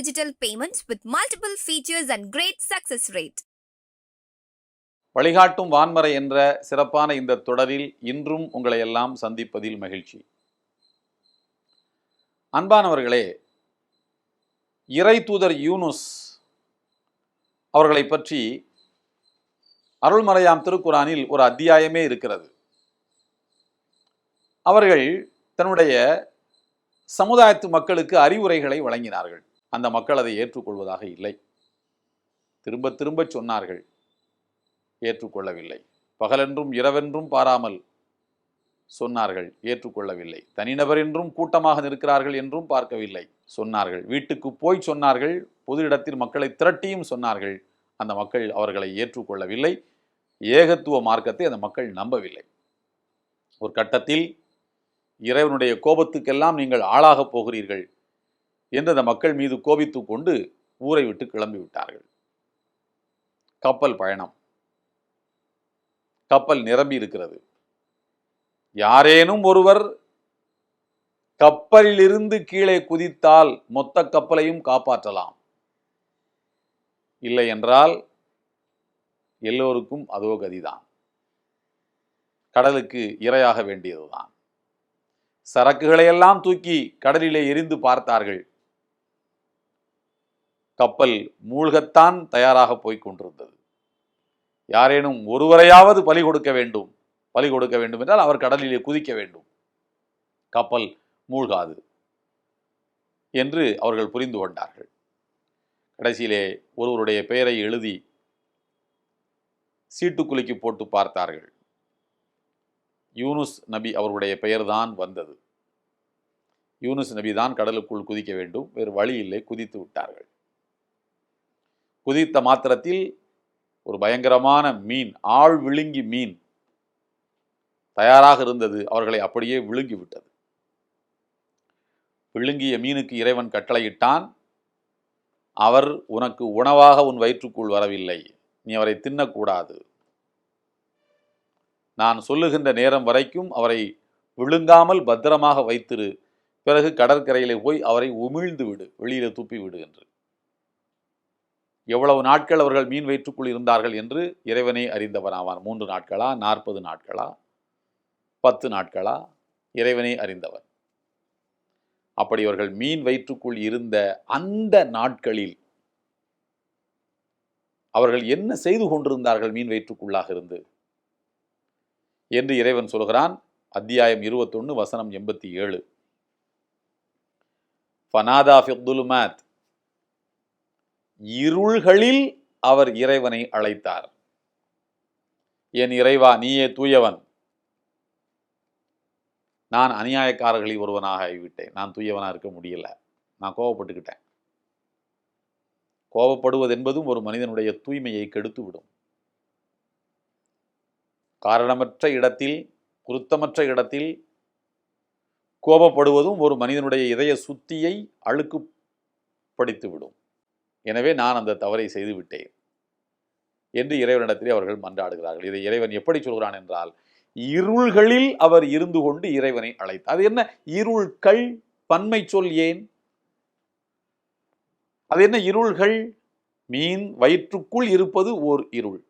Digital payment with multiple features and great success rate வழிகாட்டும் வான்மறை என்ற சிறப்பான இந்த தொடரில் இன்றும் உங்களை எல்லாம் சந்திப்பதில் மகிழ்ச்சி. அன்பானவர்களே இறை தூதர் யூனுஸ் அவர்களை பற்றி அருள்மறையாம் திருக்குரானில் ஒரு அத்தியாயமே இருக்கிறது. அவர்கள் தன்னுடைய சமுதாயத்து மக்களுக்கு அறிவுரைகளை வழங்கினார்கள். அந்த மக்கள் அதை ஏற்றுக்கொள்வதாக இல்லை. திரும்ப திரும்ப சொன்னார்கள் ஏற்றுக்கொள்ளவில்லை. பகலென்றும் இரவென்றும் பாராமல் சொன்னார்கள் ஏற்றுக்கொள்ளவில்லை. தனிநபர் என்றும் கூட்டமாக நிற்கிறார்கள் என்றும் பார்க்கவில்லை சொன்னார்கள். வீட்டுக்கு போய் சொன்னார்கள் பொது இடத்தில் மக்களை திரட்டியும் சொன்னார்கள். அந்த மக்கள் அவர்களை ஏற்றுக்கொள்ளவில்லை. ஏகத்துவ மார்க்கத்தை அந்த மக்கள் நம்பவில்லை. ஒரு கட்டத்தில் இறைவனுடைய கோபத்துக்கெல்லாம் நீங்கள் ஆளாகப் போகிறீர்கள். என்று அந்த மக்கள் மீது கோபித்துக் கொண்டு ஊரை விட்டு கிளம்பி விட்டார்கள். கப்பல் பயணம். கப்பல் நிரம்பி இருக்கிறது. யாரேனும் ஒருவர் கப்பலிலிருந்து கீழே குதித்தால் மொத்த கப்பலையும் காப்பாற்றலாம். இல்லை என்றால் எல்லோருக்கும் அதோ கதிதான். கடலுக்கு இரையாக வேண்டியதுதான். சரக்குகளை எல்லாம் தூக்கி கடலிலே எரிந்து பார்த்தார்கள். கப்பல் மூழ்கத்தான் தயாராக போய்க் கொண்டிருந்தது. யாரேனும் ஒருவரையாவது பலி கொடுக்க வேண்டும். பலி கொடுக்க வேண்டும் என்றால் அவர் கடலிலே குதிக்க வேண்டும். கப்பல் மூழ்காது என்று அவர்கள் புரிந்து கொண்டார்கள். கடைசியிலே ஒருவருடைய பெயரை எழுதி சீட்டுக்குலுக்கி போட்டு பார்த்தார்கள். யூனுஸ் நபி அவருடைய பெயர்தான் வந்தது. யூனுஸ் நபி தான் கடலுக்குள் குதிக்க வேண்டும். வேறு வழி இல்லை. குதித்து விட்டார்கள். குதித்த மாத்திரத்தில் ஒரு பயங்கரமான மீன் ஆள் விழுங்கி மீன் தயாராக இருந்தது. அவர்களை அப்படியே விழுங்கி விட்டது. விழுங்கிய மீனுக்கு இறைவன் கட்டளையிட்டான் அவர் உனக்கு உணவாக உன் வயிற்றுக்குள் வரவில்லை. நீ அவரை தின்னக்கூடாது. நான் சொல்லுகின்ற நேரம் வரைக்கும் அவரை விழுங்காமல் பத்திரமாக வைத்திரு. பிறகு கடற்கரையிலே போய் அவரை உமிழ்ந்து விடு. வெளியில துப்பி விடு என்று. எவ்வளவு நாட்கள் அவர்கள் மீன் வயிற்றுக்குள் இருந்தார்கள் என்று இறைவனை அறிந்தவன் ஆவான் மூன்று நாட்களா? நாற்பது நாட்களா? பத்து நாட்களா? இறைவனை அறிந்தவன். அப்படி அவர்கள் மீன் வயிற்றுக்குள் இருந்த அந்த நாட்களில் அவர்கள் என்ன செய்து கொண்டிருந்தார்கள் மீன் வயிற்றுக்குள்ளாக இருந்து? என்று இறைவன் சொல்கிறான் அத்தியாயம் இருபத்தொன்று வசனம் எண்பத்தி ஏழு. ஃபனாதா ஃபித்துலுமாத் இருள்களில் அவர் இறைவனை அழைத்தார். என் இறைவா நீயே தூயவன். நான் அநியாயக்காரர்களில் ஒருவனாக ஆகிவிட்டேன். நான் தூயவனாக இருக்க முடியல. நான் கோபப்பட்டுக்கிட்டேன். கோபப்படுவது என்பதும் ஒரு மனிதனுடைய தூய்மையை கெடுத்துவிடும். காரணமற்ற இடத்தில் பொருத்தமற்ற இடத்தில் கோபப்படுவதும் ஒரு மனிதனுடைய இதய சுத்தியை அழுக்குப்படுத்திவிடும் எனவே நான் அந்த தவறை செய்து விட்டேன். என்று இறைவனிடத்திலே அவர்கள் மன்றாடுகிறார்கள். இதை இறைவன் எப்படி சொல்கிறான் என்றால் இருள்களில் அவர் இருந்து கொண்டு இறைவனை அழைத்தார். அது என்ன? இருள்கள் பன்மை சொல் ஏன்? அது என்ன? இருள்கள் மீன் வயிற்றுக்குள் இருப்பது ஓர் இருள்.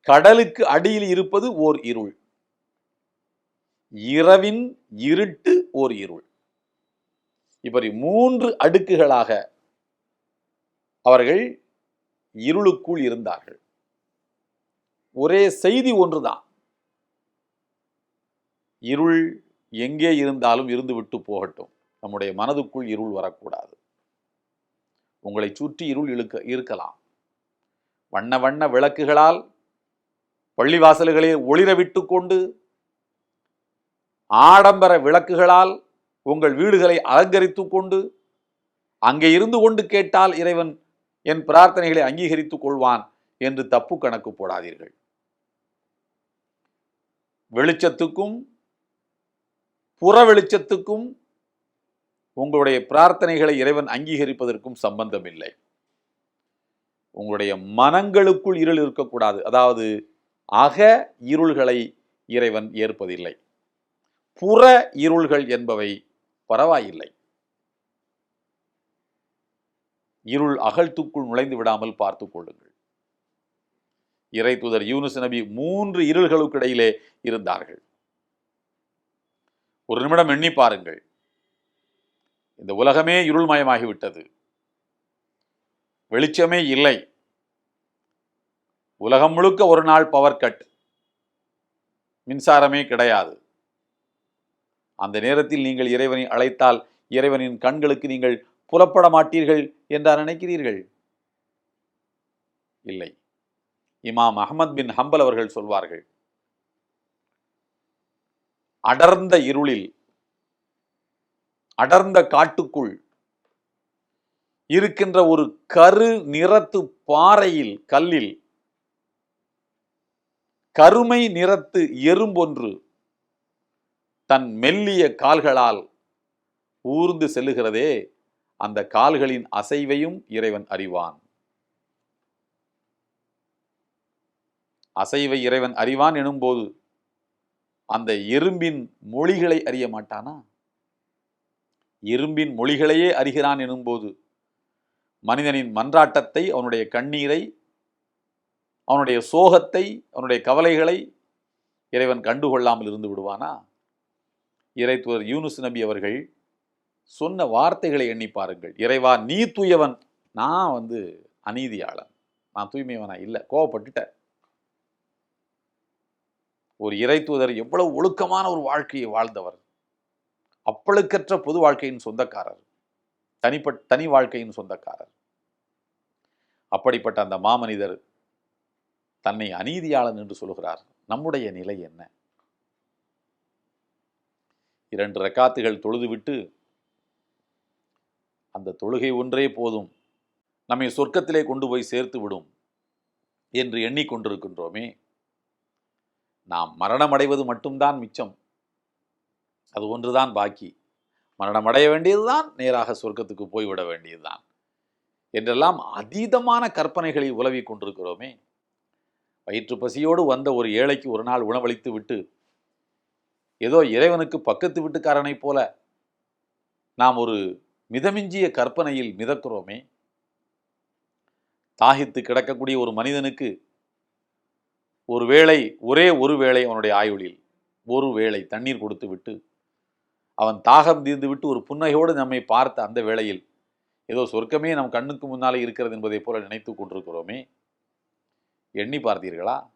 கடலுக்கு அடியில் இருப்பது ஓர் இருள். இரவின் இருட்டு ஓர் இருள். இப்படி மூன்று அடுக்குகளாக அவர்கள் இருளுக்குள் இருந்தார்கள். ஒரே செய்தி ஒன்றுதான். இருள் எங்கே இருந்தாலும் இருந்து விட்டு போகட்டும். நம்முடைய மனதுக்குள் இருள் வரக்கூடாது. உங்களை சுற்றி இருள் இழுக்க இருக்கலாம். வண்ண வண்ண விளக்குகளால் பள்ளிவாசல்களை ஒளிர விட்டு கொண்டு ஆடம்பர விளக்குகளால் உங்கள் வீடுகளை அலங்கரித்துக் கொண்டு அங்கே இருந்து கொண்டு கேட்டால் இறைவன் என் பிரார்த்தனைகளை அங்கீகரித்துக் கொள்வான் என்று தப்பு கணக்கு போடாதீர்கள். வெளிச்சத்துக்கும் புற வெளிச்சத்துக்கும் உங்களுடைய பிரார்த்தனைகளை இறைவன் அங்கீகரிப்பதற்கும் சம்பந்தம் இல்லை உங்களுடைய மனங்களுக்குள் இருள் இருக்கக்கூடாது. அதாவது அக இருள்களை இறைவன் ஏற்பதில்லை. புற இருள்கள் என்பவை பரவாயில்லை. இருள் அகழ்த்துக்குள் நுழைந்து விடாமல் பார்த்துக் கொள்ளுங்கள். இறை தூதர் யூனுஸ் நபி மூன்று இருள்களுக்கு இடையிலே இருந்தார்கள். ஒரு நிமிடம் எண்ணி பாருங்கள். இந்த உலகமே இருள்மயமாகிவிட்டது. வெளிச்சமே இல்லை. உலகம் முழுக்க ஒரு நாள் பவர் கட் மின்சாரமே கிடையாது. அந்த நேரத்தில் நீங்கள் இறைவனை அழைத்தால் இறைவனின் கண்களுக்கு நீங்கள் புறப்பட மாட்டீர்கள் என்றா நினைக்கிறீர்கள்? இல்லை. இமாம் அஹமத் பின் ஹம்பல் அவர்கள் சொல்வார்கள் அடர்ந்த இருளில் அடர்ந்த காட்டுக்குள் இருக்கின்ற ஒரு கரு நிறத்து பாறையில் கல்லில் கருமை நிறத்து எறும்பொன்று தன் மெல்லிய கால்களால் ஊர்ந்து செல்லுகிறதே. அந்த கால்களின் அசைவையும் இறைவன் அறிவான். அசைவை இறைவன் அறிவான் எனும்போது அந்த எறும்பின் மொழிகளை அறிய மாட்டானா? எறும்பின் மொழிகளையே அறிகிறான் எனும்போது மனிதனின் மன்றாட்டத்தை அவனுடைய கண்ணீரை அவனுடைய சோகத்தை அவனுடைய கவலைகளை இறைவன் கண்டுகொள்ளாமல் இருந்து விடுவானா? இறைத்துவர் யூனுஸ் நபி அவர்கள் சொன்ன வார்த்தைகளை எண்ணி பாருங்கள். இறைவா நீ தூயவன். நான் வந்து அநீதியாளன். நான் தூய்மையவனா இல்லை. கோவப்பட்டுட்டேன். ஒரு இறை தூதர் எவ்வளவு ஒழுக்கமான ஒரு வாழ்க்கையை வாழ்ந்தவர். அப்பழுக்கற்ற பொது வாழ்க்கையின் சொந்தக்காரர். தனிப்பட் தனி வாழ்க்கையின் சொந்தக்காரர். அப்படிப்பட்ட அந்த மாமனிதர் தன்னை அநீதியாளன் என்று சொல்கிறார் நம்முடைய நிலை என்ன? இரண்டு ரக்காத்துகள் தொழுதுவிட்டு அந்த தொழுகை ஒன்றே போதும். நம்மை சொர்க்கத்திலே கொண்டு போய் சேர்த்து விடும் என்று எண்ணிக்கொண்டிருக்கின்றோமே. நாம் மரணமடைவது மட்டும்தான் மிச்சம். அது ஒன்றுதான் பாக்கி. மரணமடைய வேண்டியதுதான் நேராக சொர்க்கத்துக்கு போய்விட வேண்டியதுதான் என்றெல்லாம் அதீதமான கற்பனைகளில் உலவிக் கொண்டிருக்கிறோமே. வயிற்று பசியோடு வந்த ஒரு ஏழைக்கு ஒரு நாள் உணவளித்து விட்டு ஏதோ இறைவனுக்கு பக்கத்து வீட்டுக்காரனைப் போல நாம் ஒரு மிதமிஞ்சிய கற்பனையில் மிதக்கிறோமே. தாகித்து கிடக்கக்கூடிய ஒரு மனிதனுக்கு ஒரு வேளை ஒரே ஒரு வேளை அவனுடைய ஆயுளில் ஒரு வேளை தண்ணீர் கொடுத்து விட்டு அவன் தாகம் தீர்ந்து விட்டு ஒரு புன்னகையோடு நம்மை பார்த்த அந்த வேளையில் ஏதோ சொர்க்கமே நம் கண்ணுக்கு முன்னாலே இருக்கிறது என்பதைப் போல நினைத்து கொண்டிருக்கிறோமே. எண்ணி பார்த்தீர்களா?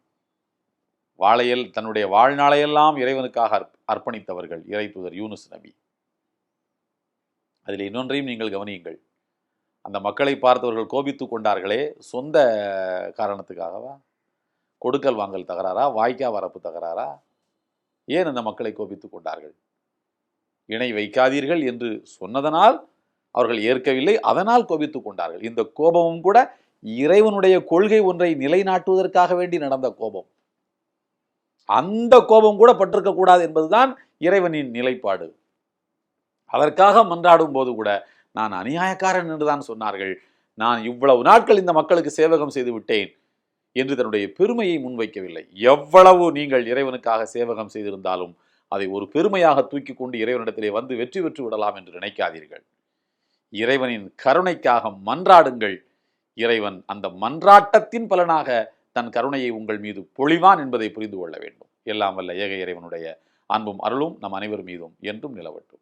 வாழையல் தன்னுடைய வாழ்நாளையெல்லாம் இறைவனுக்காக அர்ப்பணித்தவர்கள் இறை தூதர் யூனுஸ் நபி. அதில் இன்னொன்றையும் நீங்கள் கவனியுங்கள். அந்த மக்களை பார்த்தவர்கள் கோபித்து கொண்டார்களே சொந்த காரணத்துக்காகவா? கொடுக்கல் வாங்கல் தகராறா? வாய்க்கா வரப்பு தகராறா? ஏன் அந்த மக்களை கோபித்து கொண்டார்கள்? இணை வைக்காதீர்கள் என்று சொன்னதனால் அவர்கள் ஏற்கவில்லை அதனால் கோபித்து கொண்டார்கள். இந்த கோபமும் கூட இறைவனுடைய கொள்கை ஒன்றை நிலைநாட்டுவதற்காக வேண்டி நடந்த கோபம். அந்த கோபம் கூட பட்டிருக்கக்கூடாது என்பதுதான் இறைவனின் நிலைப்பாடு. அதற்காக மன்றாடும் போது கூட நான் அநியாயக்காரன் என்றுதான் சொன்னார்கள். நான் இவ்வளவு நாட்கள் இந்த மக்களுக்கு சேவகம் செய்து விட்டேன் என்று தன்னுடைய பெருமையை முன்வைக்கவில்லை. எவ்வளவு நீங்கள் இறைவனுக்காக சேவகம் செய்திருந்தாலும் அதை ஒரு பெருமையாக தூக்கி கொண்டு இறைவனிடத்திலே வந்து வெற்றி பெற்று விடலாம் என்று நினைக்காதீர்கள். இறைவனின் கருணைக்காக மன்றாடுங்கள். இறைவன் அந்த மன்றாட்டத்தின் பலனாக தன் கருணையை உங்கள் மீது பொழிவான் என்பதை புரிந்து கொள்ள வேண்டும். எல்லாம் வல்ல ஏக இறைவனுடைய அன்பும் அருளும் நம் அனைவர் மீதும் என்றும் நிலவட்டும்.